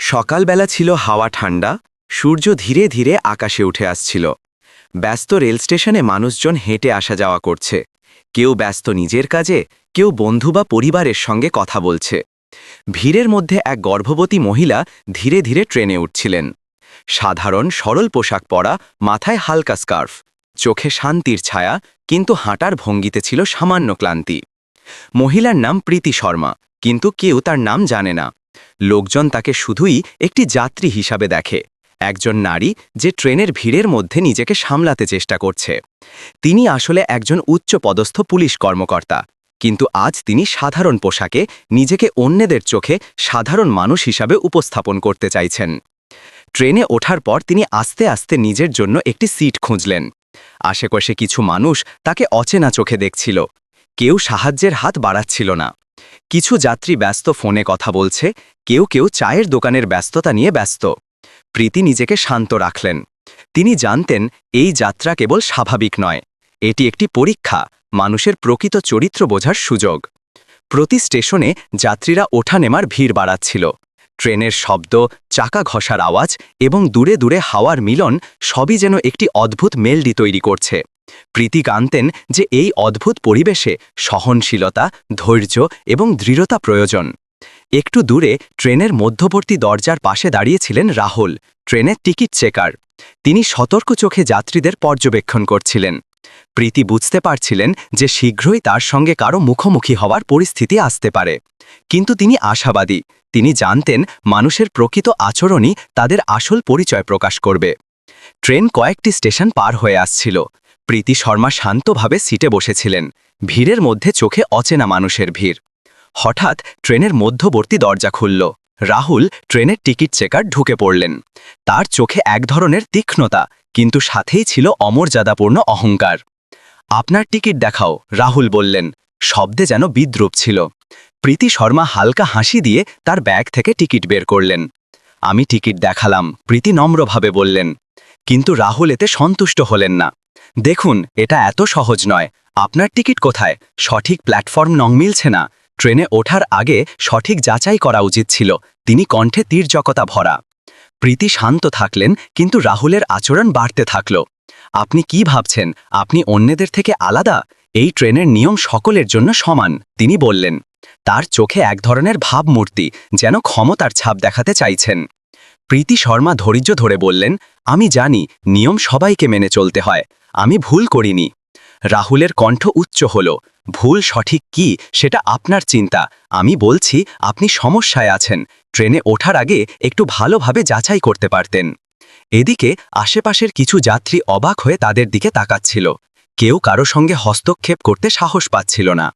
সকালবেলা ছিল হাওয়া ঠান্ডা, সূর্য ধীরে ধীরে আকাশে উঠে আসছিল। ব্যস্ত রেল স্টেশনে মানুষজন হেঁটে আসা যাওয়া করছে। কেউ ব্যস্ত নিজের কাজে, কেউ বন্ধু বা পরিবারের সঙ্গে কথা বলছে। ভিড়ের মধ্যে এক গর্ভবতী মহিলা ধীরে ধীরে ট্রেনে উঠছিলেন। সাধারণ, সরল পোশাক পরা, মাথায় হালকা স্কার্ফ। চোখে শান্তির ছায়া, কিন্তু হাঁটার ভঙ্গিতে ছিল সামান্য ক্লান্তি। মহিলার নাম প্রীতি শর্মা, কিন্তু কেউ তার নাম জানে না। লোকজন তাকে শুধুই একটি যাত্রী হিসাবে দেখে, একজন নারী যে ট্রেনের ভিড়ের মধ্যে নিজেকে সামলাতে চেষ্টা করছে। তিনি আসলে একজন উচ্চপদস্থ পুলিশ কর্মকর্তা, কিন্তু আজ তিনি সাধারণ পোশাকে নিজেকে অন্যদের চোখে সাধারণ মানুষ হিসাবে উপস্থাপন করতে চাইছেন। ট্রেনে ওঠার পর তিনি আস্তে আস্তে নিজের জন্য একটি সিট খুঁজলেন। আশেপাশে কিছু মানুষ তাকে অচেনা চোখে দেখছিল। কেউ সাহায্যের হাত বাড়াচ্ছিল না। কিছু যাত্রী ব্যস্ত ফোনে কথা বলছে, কেউ কেউ চায়ের দোকানের ব্যস্ততা নিয়ে ব্যস্ত। প্রীতি নিজেকে শান্ত রাখলেন। তিনি জানতেন, এই যাত্রা কেবল স্বাভাবিক নয়, এটি একটি পরীক্ষা, মানুষের প্রকৃত চরিত্র বোঝার সুযোগ। প্রতি স্টেশনে যাত্রীরা ওঠা নেমার ভিড় বাড়াচ্ছিল। ট্রেনের শব্দ, চাকা ঘষার আওয়াজ এবং দূরে দূরে হাওয়ার মিলন সবই যেন একটি অদ্ভুত মেলডি তৈরি করছে। প্রীতি জানতেন যে এই অদ্ভুত পরিবেশে সহনশীলতা, ধৈর্য এবং দৃঢ়তা প্রয়োজন। একটু দূরে ট্রেনের মধ্যবর্তী দরজার পাশে দাঁড়িয়েছিলেন রাহুল, ট্রেনের টিকিট চেকার। তিনি সতর্ক চোখে যাত্রীদের পর্যবেক্ষণ করছিলেন। প্রীতি বুঝতে পারছিলেন যে শীঘ্রই তার সঙ্গে কারও মুখোমুখি হওয়ার পরিস্থিতি আসতে পারে। কিন্তু তিনি আশাবাদী। তিনি জানতেন মানুষের প্রকৃত আচরণই তাদের আসল পরিচয় প্রকাশ করবে। ট্রেন কয়েকটি স্টেশন পার হয়ে আসছিল। প্রীতি শর্মা শান্তভাবে সিটে বসেছিলেন। ভিড়ের মধ্যে চোখে অচেনা মানুষের ভিড়। হঠাৎ ট্রেনের মধ্যবর্তী দরজা খুলল। রাহুল ট্রেনের টিকিট চেকার ঢুকে পড়লেন। তার চোখে এক ধরনের তীক্ষ্ণতা, কিন্তু সাথেই ছিল অমর্যাদাপূর্ণ অহংকার। আপনার টিকিট দেখাও, রাহুল বললেন। শব্দে যেন বিদ্রুপ ছিল। প্রীতি শর্মা হালকা হাসি দিয়ে তার ব্যাগ থেকে টিকিট বের করলেন। আমি টিকিট দেখালাম, প্রীতি নম্রভাবে বললেন। কিন্তু রাহুল এতে সন্তুষ্ট হলেন না। দেখুন, এটা এত সহজ নয়। আপনার টিকিট কোথায়? সঠিক প্ল্যাটফর্ম নং মিলছে না। ট্রেনে ওঠার আগে সঠিক যাচাই করা উচিত ছিল। তিনি কণ্ঠে তীর্যকতা ভরা। প্রীতি শান্ত থাকলেন, কিন্তু রাহুলের আচরণ বাড়তে থাকল। আপনি কি ভাবছেন? আপনি অন্যদের থেকে আলাদা? এই ট্রেনের নিয়ম সকলের জন্য সমান, তিনি বললেন। তার চোখে এক ধরনের ভাবমূর্তি, যেন ক্ষমতার ছাপ দেখাতে চাইছেন। প্রীতি শর্মা ধৈর্য ধরে বললেন, আমি জানি, নিয়ম সবাইকে মেনে চলতে হয়। আমি ভুল করিনি। রাহুলের কণ্ঠ উচ্চ হল। ভুল সঠিক কি, সেটা আপনার চিন্তা। আমি বলছি, আপনি সমস্যায় আছেন। ট্রেনে ওঠার আগে একটু ভালোভাবে যাচাই করতে পারতেন। এদিকে আশেপাশের কিছু যাত্রী অবাক হয়ে তাদের দিকে তাকাচ্ছিল। কেউ কারও সঙ্গে হস্তক্ষেপ করতে সাহস পাচ্ছিল না।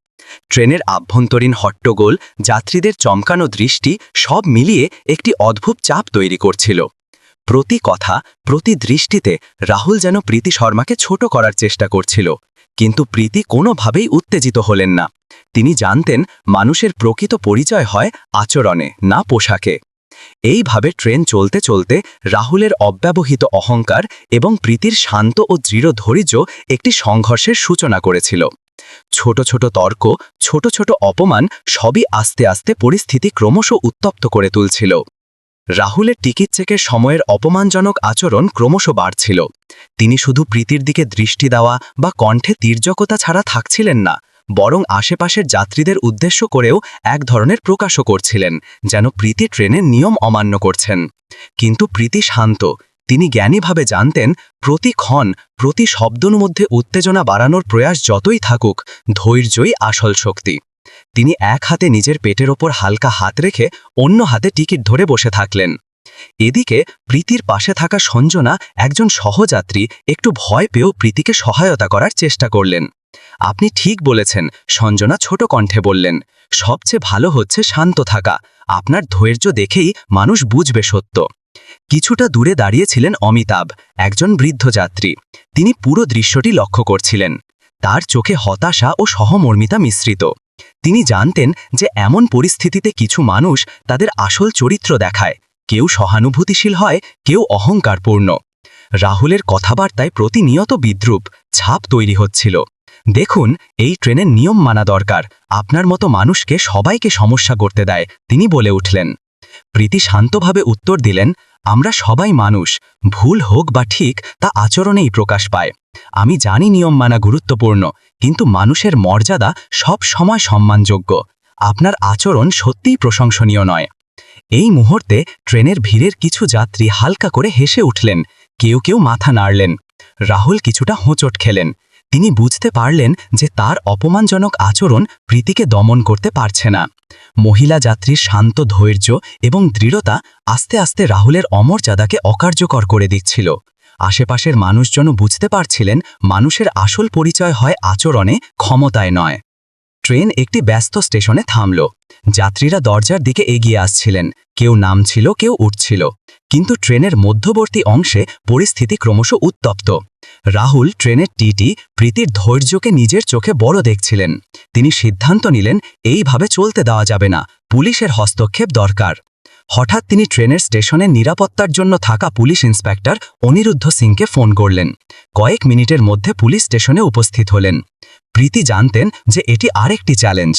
ট্রেনের আভ্যন্তরীণ হট্টগোল, যাত্রীদের চমকানো দৃষ্টি, সব মিলিয়ে একটি অদ্ভুত চাপ তৈরি করছিল। প্রতি কথা, প্রতি দৃষ্টিতে রাহুল যেন প্রীতি শর্মাকে ছোট করার চেষ্টা করছিল। কিন্তু প্রীতি কোনোভাবেই উত্তেজিত হলেন না। তিনি জানতেন মানুষের প্রকৃত পরিচয় হয় আচরণে, না পোশাকে। এইভাবে ট্রেন চলতে চলতে রাহুলের অব্যবহিত অহংকার এবং প্রীতির শান্ত ও দৃঢ় ধৈর্য একটি সংঘর্ষের সূচনা করেছিল। ছোট ছোট তর্ক, ছোট ছোট অপমান সবই আস্তে আস্তে পরিস্থিতি ক্রমশ উত্তপ্ত করে তুলছিল। রাহুলের টিকিট চেকের সময়ের অপমানজনক আচরণ ক্রমশ বাড়ছিল। তিনি শুধু প্রীতির দিকে দৃষ্টি দেওয়া বা কণ্ঠে তীর্যকতা ছাড়া থাকছিলেন না, বরং আশেপাশের যাত্রীদের উদ্দেশ্য করেও এক ধরনের প্রকাশও করছিলেন, যেন প্রীতি ট্রেনের নিয়ম অমান্য করছেন। কিন্তু প্রীতি শান্ত, তিনি জ্ঞানীভাবে জানতেন, প্রতি ক্ষণ, প্রতি শব্দর মধ্যে উত্তেজনা বাড়ানোর প্রয়াস যতই থাকুক, ধৈর্যই আসল শক্তি। তিনি এক হাতে নিজের পেটের ওপর হালকা হাত রেখে অন্য হাতে টিকিট ধরে বসে থাকলেন। এদিকে প্রীতির পাশে থাকা সঞ্জনা একজন সহযাত্রী একটু ভয় পেয়েও প্রীতিকে সহায়তা করার চেষ্টা করলেন। আপনি ঠিক বলেছেন সঞ্জনা ছোট কণ্ঠে বললেন। সবচেয়ে ভালো হচ্ছে শান্ত থাকা। আপনার ধৈর্য দেখেই মানুষ বুঝবে সত্য। কিছুটা দূরে দাঁড়িয়েছিলেন অমিতাভ, একজন বৃদ্ধ যাত্রী। তিনি পুরো দৃশ্যটি লক্ষ্য করছিলেন। তার চোখে হতাশা ও সহমর্মিতা মিশ্রিত। তিনি জানতেন যে এমন পরিস্থিতিতে কিছু মানুষ তাদের আসল চরিত্র দেখায়। কেউ সহানুভূতিশীল হয়, কেউ অহংকারপূর্ণ। রাহুলের কথাবার্তায় প্রতিনিয়ত বিদ্রুপ, ছাপ তৈরি হচ্ছিল। দেখুন, এই ট্রেনের নিয়ম মানা দরকার। আপনার মতো মানুষকে সবাইকে সমস্যা করতে দেয়, তিনি বলে উঠলেন। প্রীতি শান্তভাবে উত্তর দিলেন আমরা সবাই মানুষ, ভুল হোক বা ঠিক, তা আচরণেই প্রকাশ পায়। আমি জানি নিয়ম মানা গুরুত্বপূর্ণ, কিন্তু মানুষের মর্যাদা সব সময় সম্মানযোগ্য। আপনার আচরণ সত্যিই প্রশংসনীয় নয়। এই মুহূর্তে ট্রেনের ভিড়ের কিছু যাত্রী হালকা করে হেসে উঠলেন, কেউ কেউ মাথা নাড়লেন। রাহুল কিছুটা হোঁচট খেলেন। তিনি বুঝতে পারলেন যে তার অপমানজনক আচরণ প্রীতিকে দমন করতে পারছে না। মহিলা যাত্রীর শান্ত ধৈর্য এবং দৃঢ়তা আস্তে আস্তে রাহুলের অমর্যাদাকে অকার্যকর করে দিচ্ছিল। আশেপাশের মানুষজনও বুঝতে পারছিলেন মানুষের আসল পরিচয় হয় আচরণে, ক্ষমতায় নয়। ট্রেন একটি ব্যস্ত স্টেশনে থামল। যাত্রীরা দরজার দিকে এগিয়ে আসছিলেন। কেউ নামছিল, কেউ উঠছিল। কিন্তু ট্রেনের মধ্যবর্তী অংশে পরিস্থিতি ক্রমশ উত্তপ্ত। রাহুল ট্রেনের টিটি প্রীতির ধৈর্যকে নিজের চোখে বড় দেখছিলেন। তিনি সিদ্ধান্ত নিলেন, এইভাবে চলতে দেওয়া যাবে না, পুলিশের হস্তক্ষেপ দরকার। হঠাৎ তিনি ট্রেনের স্টেশনে নিরাপত্তার জন্য থাকা পুলিশ ইন্সপেক্টর অনিরুদ্ধ সিংকে ফোন করলেন। কয়েক মিনিটের মধ্যে পুলিশ স্টেশনে উপস্থিত হলেন। প্রীতি জানতেন যে এটি আরেকটি চ্যালেঞ্জ।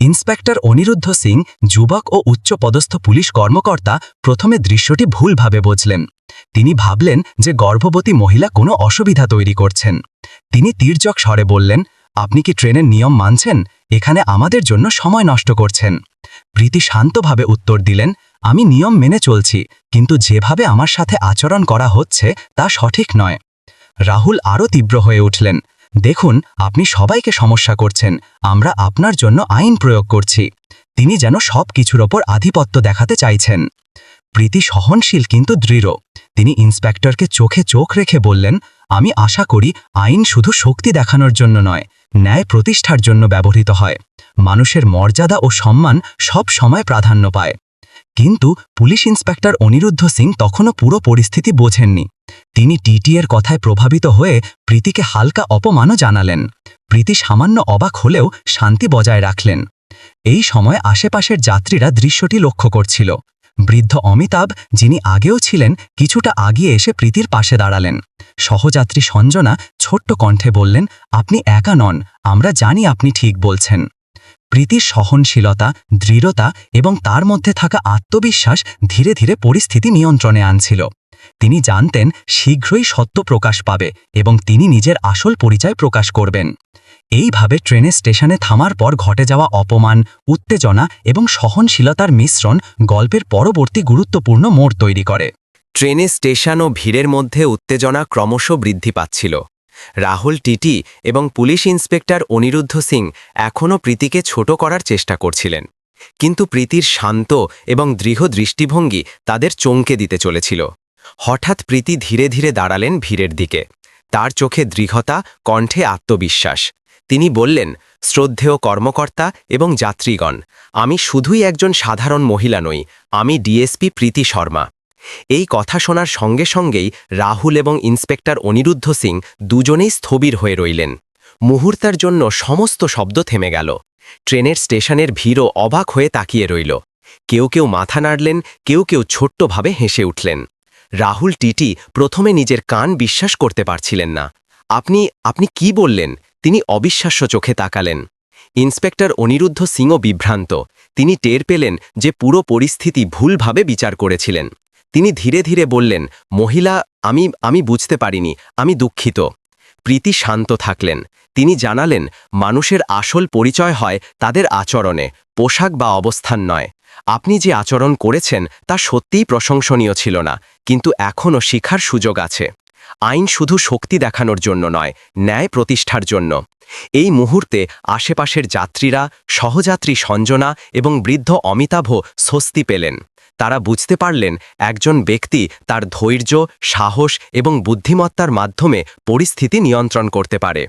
ইন্সপেক্টর অনিরুদ্ধ সিং, যুবক ও উচ্চপদস্থ পুলিশ কর্মকর্তা, প্রথমে দৃশ্যটি ভুলভাবে বুঝলেন। তিনি ভাবলেন যে গর্ভবতী মহিলা কোনো অসুবিধা তৈরি করছেন। তিনি তীর্যক স্বরে বললেন, আপনি কি ট্রেনের নিয়ম মানছেন? এখানে আমাদের জন্য সময় নষ্ট করছেন। প্রীতি শান্তভাবে উত্তর দিলেন, আমি নিয়ম মেনে চলছি, কিন্তু যেভাবে আমার সাথে আচরণ করা হচ্ছে তা সঠিক নয়। রাহুল আরও তীব্র হয়ে উঠলেন দেখুন, আপনি সবাইকে সমস্যা করছেন। আমরা আপনার জন্য আইন প্রয়োগ করছি। তিনি যেন সব কিছুর ওপর আধিপত্য দেখাতে চাইছেন। প্রীতি সহনশীল কিন্তু দৃঢ়। তিনি ইন্সপেক্টরকে চোখে চোখ রেখে বললেন, আমি আশা করি আইন শুধু শক্তি দেখানোর জন্য নয়, ন্যায় প্রতিষ্ঠার জন্য ব্যবহৃত হয়। মানুষের মর্যাদা ও সম্মান সব সময় প্রাধান্য পায়। কিন্তু পুলিশ ইন্সপেক্টর অনিরুদ্ধ সিং তখনও পুরো পরিস্থিতি বোঝেননি। তিনি টিটি এর কথায় প্রভাবিত হয়ে প্রীতিকে হালকা অপমানও জানালেন। প্রীতি সামান্য অবাক হলেও শান্তি বজায় রাখলেন। এই সময় আশেপাশের যাত্রীরা দৃশ্যটি লক্ষ্য করছিল। বৃদ্ধ অমিতাভ, যিনি আগেও ছিলেন, কিছুটা আগিয়ে এসে প্রীতির পাশে দাঁড়ালেন। সহযাত্রী সঞ্জনা ছোট্ট কণ্ঠে বললেন, আপনি একা নন, আমরা জানি আপনি ঠিক বলছেন। প্রীতির সহনশীলতা, দৃঢ়তা এবং তার মধ্যে থাকা আত্মবিশ্বাস ধীরে ধীরে পরিস্থিতি নিয়ন্ত্রণে আনছিল। তিনি জানতেন শীঘ্রই সত্য প্রকাশ পাবে এবং তিনি নিজের আসল পরিচয় প্রকাশ করবেন। এইভাবে ট্রেনের স্টেশনে থামার পর ঘটে যাওয়া অপমান, উত্তেজনা এবং সহনশীলতার মিশ্রণ গল্পের পরবর্তী গুরুত্বপূর্ণ মোড় তৈরি করে। ট্রেনে স্টেশন ও ভিড়ের মধ্যে উত্তেজনা ক্রমশ বৃদ্ধি পাচ্ছিল। রাহুল টিটি এবং পুলিশ ইন্সপেক্টর অনিরুদ্ধ সিং এখনও প্রীতিকে ছোট করার চেষ্টা করছিলেন। কিন্তু প্রীতির শান্ত এবং দৃঢ় দৃষ্টিভঙ্গি তাদের চমকে দিতে চলেছিল। হঠাৎ প্রীতি ধীরে ধীরে দাঁড়ালেন ভিড়ের দিকে। তার চোখে দৃঢ়তা, কণ্ঠে আত্মবিশ্বাস। তিনি বললেন, শ্রদ্ধেয় কর্মকর্তা এবং যাত্রীগণ, আমি শুধুই একজন সাধারণ মহিলা নই, আমি ডিএসপি প্রীতি শর্মা। এই কথা শোনার সঙ্গে সঙ্গেই রাহুল এবং ইন্সপেক্টর অনিরুদ্ধ সিং দুজনেই স্থবির হয়ে রইলেন। মুহূর্তের জন্য সমস্ত শব্দ থেমে গেল। ট্রেনের স্টেশনের ভিড়ও অবাক হয়ে তাকিয়ে রইল। কেউ কেউ মাথা নাড়লেন, কেউ কেউ ছোট্টভাবে হেসে উঠলেন। রাহুল টিটি প্রথমে নিজের কান বিশ্বাস করতে পারছিলেন না। আপনি আপনি কি বললেন? তিনি অবিশ্বাস্য চোখে তাকালেন। ইন্সপেক্টর অনিরুদ্ধ সিংও বিভ্রান্ত। তিনি টের পেলেন যে পুরো পরিস্থিতি ভুলভাবে বিচার করেছিলেন। তিনি ধীরে ধীরে বললেন, মহিলা, আমি আমি বুঝতে পারিনি, আমি দুঃখিত। প্রীতি শান্ত থাকলেন। তিনি জানালেন, মানুষের আসল পরিচয় হয় তাদের আচরণে, পোশাক বা অবস্থান নয়। আপনি যে আচরণ করেছেন তা সত্যিই প্রশংসনীয় ছিল না, কিন্তু এখনও শিখার সুযোগ আছে। আইন শুধু শক্তি দেখানোর জন্য নয়, ন্যায় প্রতিষ্ঠার জন্য। এই মুহূর্তে আশেপাশের যাত্রীরা, সহযাত্রী সঞ্জনা এবং বৃদ্ধ অমিতাভ স্বস্তি পেলেন। তারা বুঝতে পারলেন একজন ব্যক্তি তার ধৈর্য, সাহস এবং বুদ্ধিমত্তার মাধ্যমে পরিস্থিতি নিয়ন্ত্রণ করতে পারে।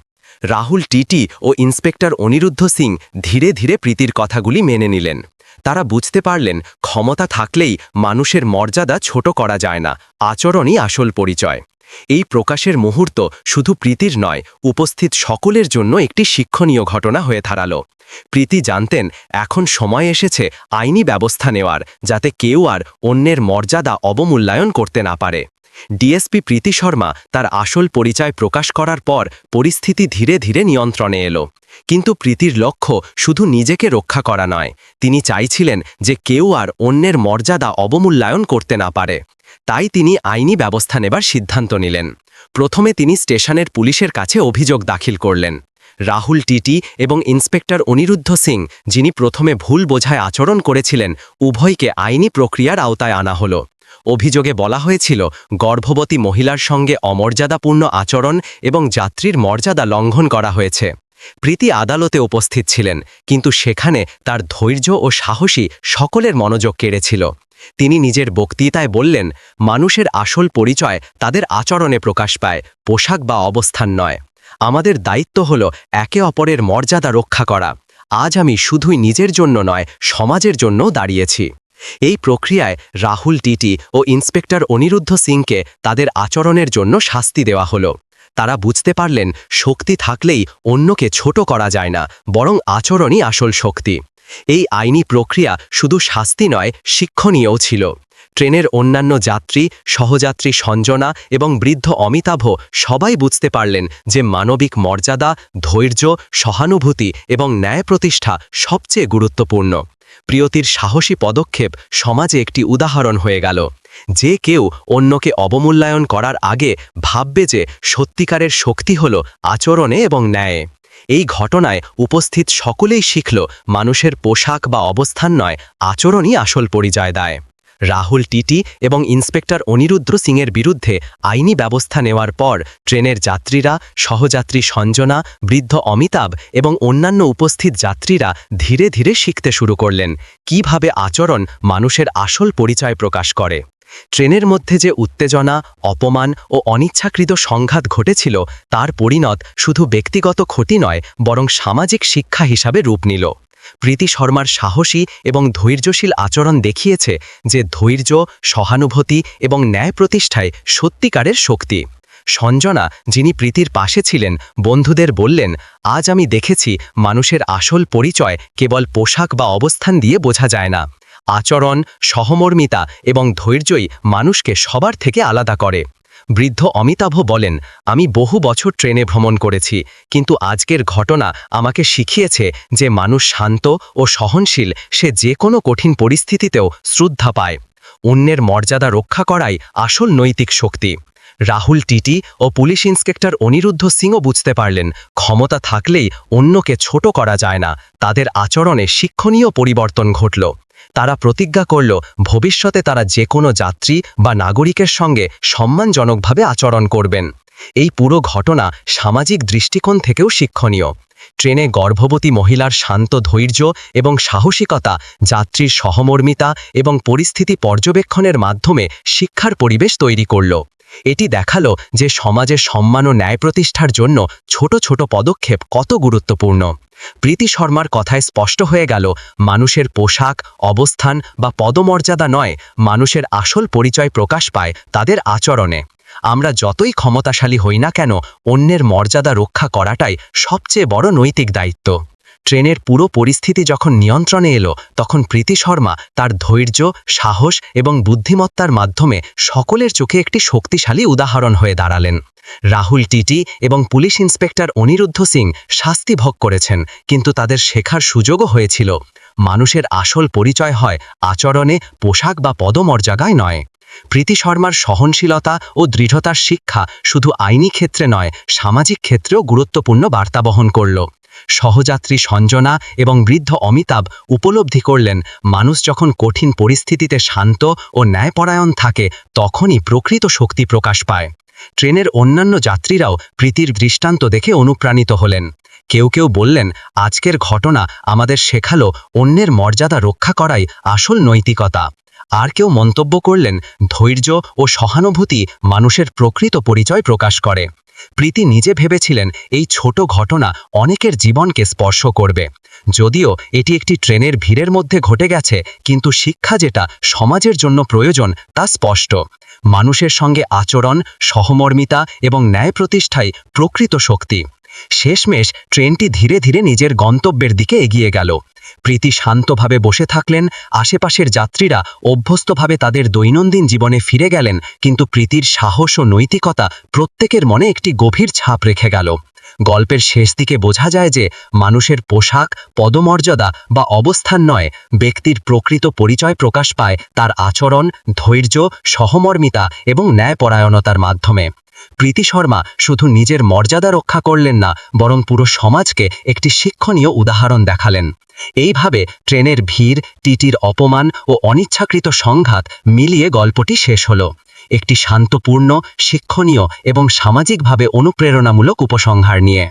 রাহুল, টিটি ও ইন্সপেক্টর অনিরুদ্ধ সিং ধীরে ধীরে প্রীতির কথাগুলি মেনে নিলেন। তারা বুঝতে পারলেন, ক্ষমতা থাকলেই মানুষের মর্যাদা ছোট করা যায় না, আচরণই আসল পরিচয়। এই প্রকাশের মুহূর্ত শুধু প্রীতির নয়, উপস্থিত সকলের জন্য একটি শিক্ষণীয় ঘটনা হয়ে দাঁড়াল। প্রীতি জানতেন, এখন সময় এসেছে আইনি ব্যবস্থা নেওয়ার, যাতে কেউ আর অন্যের মর্যাদা অবমূল্যায়ন করতে না পারে। ডিএসপি প্রীতি শর্মা তার আসল পরিচয় প্রকাশ করার পর পরিস্থিতি ধীরে ধীরে নিয়ন্ত্রণে এলো। কিন্তু প্রীতির লক্ষ্য শুধু নিজেকে রক্ষা করা নয়, তিনি চাইছিলেন যে কেউ আর অন্যের মর্যাদা অবমূল্যায়ন করতে না পারে। তাই তিনি আইনি ব্যবস্থা নেবার সিদ্ধান্ত নিলেন। প্রথমে তিনি স্টেশনের পুলিশের কাছে অভিযোগ দাখিল করলেন। রাহুল টিটি এবং ইন্সপেক্টর অনিরুদ্ধ সিং, যিনি প্রথমে ভুল বোঝায় আচরণ করেছিলেন, উভয়কে আইনি প্রক্রিয়ার আওতায় আনা হল। অভিযোগে বলা হয়েছিল, গর্ভবতী মহিলার সঙ্গে অমর্যাদাপূর্ণ আচরণ এবং যাত্রীর মর্যাদা লঙ্ঘন করা হয়েছে। প্রীতি আদালতে উপস্থিত ছিলেন, কিন্তু সেখানে তার ধৈর্য ও সাহসী সকলের মনোযোগ কেড়েছিল। তিনি নিজের বক্তৃতায় বললেন, মানুষের আসল পরিচয় তাদের আচরণে প্রকাশ পায়, পোশাক বা অবস্থান নয়। আমাদের দায়িত্ব হল একে অপরের মর্যাদা রক্ষা করা। আজ আমি শুধুই নিজের জন্য নয়, সমাজের জন্যও দাঁড়িয়েছি। এই প্রক্রিয়ায় রাহুল টিটি ও ইন্সপেক্টর অনিরুদ্ধ সিংকে তাদের আচরণের জন্য শাস্তি দেওয়া হলো। তারা বুঝতে পারলেন, শক্তি থাকলেই অন্যকে ছোট করা যায় না, বরং আচরণই আসল শক্তি। এই আইনি প্রক্রিয়া শুধু শাস্তি নয়, শিক্ষণীয়ও ছিল। ট্রেনের অন্যান্য যাত্রী, সহযাত্রী সঞ্জনা এবং বৃদ্ধ অমিতাভ সবাই বুঝতে পারলেন যে মানবিক মর্যাদা, ধৈর্য, সহানুভূতি এবং ন্যায় প্রতিষ্ঠা সবচেয়ে গুরুত্বপূর্ণ। প্রিয়তির সাহসী পদক্ষেপ সমাজে একটি উদাহরণ হয়ে গেল। যে কেউ অন্যকে অবমূল্যায়ন করার আগে ভাববে যে সত্যিকারের শক্তি হল আচরণে এবং ন্যায়। এই ঘটনায় উপস্থিত সকলেই শিখল মানুষের পোশাক বা অবস্থান নয়, আচরণই আসল পরিচয় দেয়। রাহুল টিটি এবং ইন্সপেক্টর অনিরুদ্র সিংয়ের বিরুদ্ধে আইনি ব্যবস্থা নেওয়ার পর ট্রেনের যাত্রীরা, সহযাত্রী সঞ্জনা, বৃদ্ধ অমিতাভ এবং অন্যান্য উপস্থিত যাত্রীরা ধীরে ধীরে শিখতে শুরু করলেন। কীভাবে আচরণ মানুষের আসল পরিচয় প্রকাশ করে? ট্রেনের মধ্যে যে উত্তেজনা, অপমান ও অনিচ্ছাকৃত সংঘাত ঘটেছিল, তার পরিণত শুধু ব্যক্তিগত ক্ষতি নয়, বরং সামাজিক শিক্ষা হিসাবে রূপ নিল। প্রীতি শর্মার সাহসী এবং ধৈর্যশীল আচরণ দেখিয়েছে যে ধৈর্য, সহানুভূতি এবং ন্যায় প্রতিষ্ঠায় সত্যিকারের শক্তি। সঞ্জনা, যিনি প্রীতির পাশে ছিলেন, বন্ধুদের বললেন, আজ আমি দেখেছি মানুষের আসল পরিচয় কেবল পোশাক বা অবস্থান দিয়ে বোঝা যায় না। আচরণ, সহমর্মিতা এবং ধৈর্যই মানুষকে সবার থেকে আলাদা করে। বৃদ্ধ অমিতাভ বলেন, আমি বহু বছর ট্রেনে ভ্রমণ করেছি, কিন্তু আজকের ঘটনা আমাকে শিখিয়েছে যে মানুষ শান্ত ও সহনশীল, সে যে কোনো কঠিন পরিস্থিতিতেও শ্রদ্ধা পায়। অন্যের মর্যাদা রক্ষা করাই আসল নৈতিক শক্তি। রাহুল টিটি ও পুলিশ ইন্সপেক্টর অনিরুদ্ধ সিংও বুঝতে পারলেন, ক্ষমতা থাকলেই অন্যকে ছোট করা যায় না। তাদের আচরণে শিক্ষণীয় পরিবর্তন ঘটল। তারা প্রতিজ্ঞা করল, ভবিষ্যতে তারা যে কোনো যাত্রী বা নাগরিকের সঙ্গে সম্মানজনকভাবে আচরণ করবেন। এই পুরো ঘটনা সামাজিক দৃষ্টিকোণ থেকেও শিক্ষণীয়। ট্রেনে গর্ভবতী মহিলার শান্ত ধৈর্য এবং সাহসিকতা, যাত্রীর সহমর্মিতা এবং পরিস্থিতি পর্যবেক্ষণের মাধ্যমে শিক্ষার পরিবেশ তৈরি করল। এটি দেখাল যে সমাজের সম্মান ও ন্যায় প্রতিষ্ঠার জন্য ছোট ছোট পদক্ষেপ কত গুরুত্বপূর্ণ। প্রীতি শর্মার কথায় স্পষ্ট হয়ে গেল, মানুষের পোশাক, অবস্থান বা পদমর্যাদা নয়, মানুষের আসল পরিচয় প্রকাশ পায় তাদের আচরণে। আমরা যতই ক্ষমতাশালী হই না কেন, অন্যের মর্যাদা রক্ষা করাটাই সবচেয়ে বড় নৈতিক দায়িত্ব। ট্রেনের পুরো পরিস্থিতি যখন নিয়ন্ত্রণে এলো, তখন প্রীতি শর্মা তার ধৈর্য, সাহস এবং বুদ্ধিমত্তার মাধ্যমে সকলের চোখে একটি শক্তিশালী উদাহরণ হয়ে দাঁড়ালেন। রাহুল টিটি এবং পুলিশ ইন্সপেক্টর অনিরুদ্ধ সিং শাস্তি ভোগ করেছেন, কিন্তু তাদের শেখার সুযোগও হয়েছিল। মানুষের আসল পরিচয় হয় আচরণে, পোশাক বা পদমর্যাদায় নয়। প্রীতি শর্মার সহনশীলতা ও দৃঢ়তার শিক্ষা শুধু আইনি ক্ষেত্রে নয়, সামাজিক ক্ষেত্রেও গুরুত্বপূর্ণ বার্তা বহন করল। সহযাত্রী সঞ্জনা এবং বৃদ্ধ অমিতাভ উপলব্ধি করলেন, মানুষ যখন কঠিন পরিস্থিতিতে শান্ত ও ন্যায়পরায়ণ থাকে, তখনই প্রকৃত শক্তি প্রকাশ পায়। ট্রেনের অন্যান্য যাত্রীরাও প্রীতির দৃষ্টান্ত দেখে অনুপ্রাণিত হলেন। কেউ কেউ বললেন, আজকের ঘটনা আমাদের শেখালো অন্যের মর্যাদা রক্ষা করাই আসল নৈতিকতা। আর কেউ মন্তব্য করলেন, ধৈর্য ও সহানুভূতি মানুষের প্রকৃত পরিচয় প্রকাশ করে। প্রীতি নিজে ভেবেছিলেন এই ছোট ঘটনা অনেকের জীবনকে স্পর্শ করবে। যদিও এটি একটি ট্রেনের ভিড়ের মধ্যে ঘটে গেছে, কিন্তু শিক্ষা যেটা সমাজের জন্য প্রয়োজন তা স্পষ্ট। মানুষের সঙ্গে আচরণ, সহমর্মিতা এবং ন্যায় প্রতিষ্ঠাই প্রকৃত শক্তি। শেষমেশ ট্রেনটি ধীরে ধীরে নিজের গন্তব্যের দিকে এগিয়ে গেল। প্রীতি শান্তভাবে বসে থাকলেন, আশেপাশের যাত্রীরা অভ্যস্তভাবে তাদের দৈনন্দিন জীবনে ফিরে গেলেন, কিন্তু প্রীতির সাহস ও নৈতিকতা প্রত্যেকের মনে একটি গভীর ছাপ রেখে গেল। গল্পের শেষ দিকে বোঝা যায় যে, মানুষের পোশাক, পদমর্যাদা বা অবস্থান নয়, ব্যক্তির প্রকৃত পরিচয় প্রকাশ পায় তার আচরণ, ধৈর্য, সহমর্মিতা এবং ন্যায়পরায়ণতার মাধ্যমে। প্রীতি শর্মা শুধু নিজের মর্যাদা রক্ষা করলেন না, বরং পুরো সমাজকে একটি শিক্ষণীয় উদাহরণ দেখালেন। এইভাবে ট্রেনের ভিড়, টিটির অপমান ও অনিচ্ছাকৃত সংঘাত মিলিয়ে গল্পটি শেষ হল। একটি শান্তপূর্ণ, শিক্ষণীয় এবং সামাজিকভাবে অনুপ্রেরণামূলক উপসংহার নিয়ে।